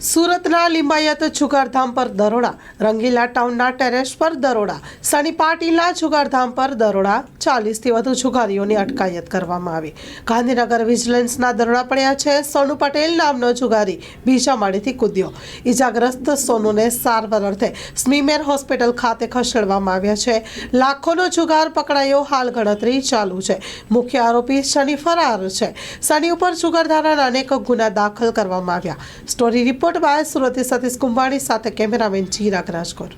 સુરતના લિંબાયત જુગારધામ પર દરોડા, રંગીલા ટાઉનના ટેરેસ પર દરોડા, સની પાટીલના જુગારધામ પર દરોડા, ચાલીસથી વધુ જુગારીઓની અટકાયત કરવામાં આવી. ગાંધીનગર વિજિલન્સના દરોડા પડ્યા છે. સોનુ પટેલ નામનો જુગારી બીજા માળેથી કૂદ્યો. ઈજાગ્રસ્ત સોનુને સારવાર અર્થે સ્મીમેર હોસ્પિટલ ખાતે ખસેડવામાં આવ્યા છે. લાખોનો જુગાર પકડાયો. હાલ ગણતરી ચાલુ છે. મુખ્ય આરોપી શનિ ફરાર છે. શનિ ઉપર જુગારધારાના અનેક ગુના દાખલ કરવામાં આવ્યા. સ્ટોરી રિપોર્ટ બાય સુરતી સતીશ કુંભાણી સાથે કેમેરામેન ચિરાગ રાજકોટ.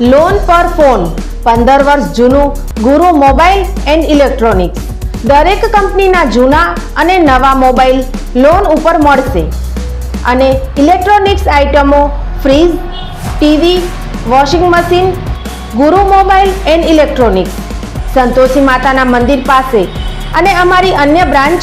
લોન પર ફોન પંદર વર્ષ જૂનું ગુરુ મોબાઈલ એન્ડ ઇલેક્ટ્રોનિક્સ. દરેક કંપનીના જૂના અને નવા મોબાઈલ લોન ઉપર મળશે. અને ઇલેક્ટ્રોનિક્સ આઇટમો fridge, TV, washing machine, Guru mobile and electronics. Santoshi માતાના મંદિર પાસે. અને અમારી અન્ય branch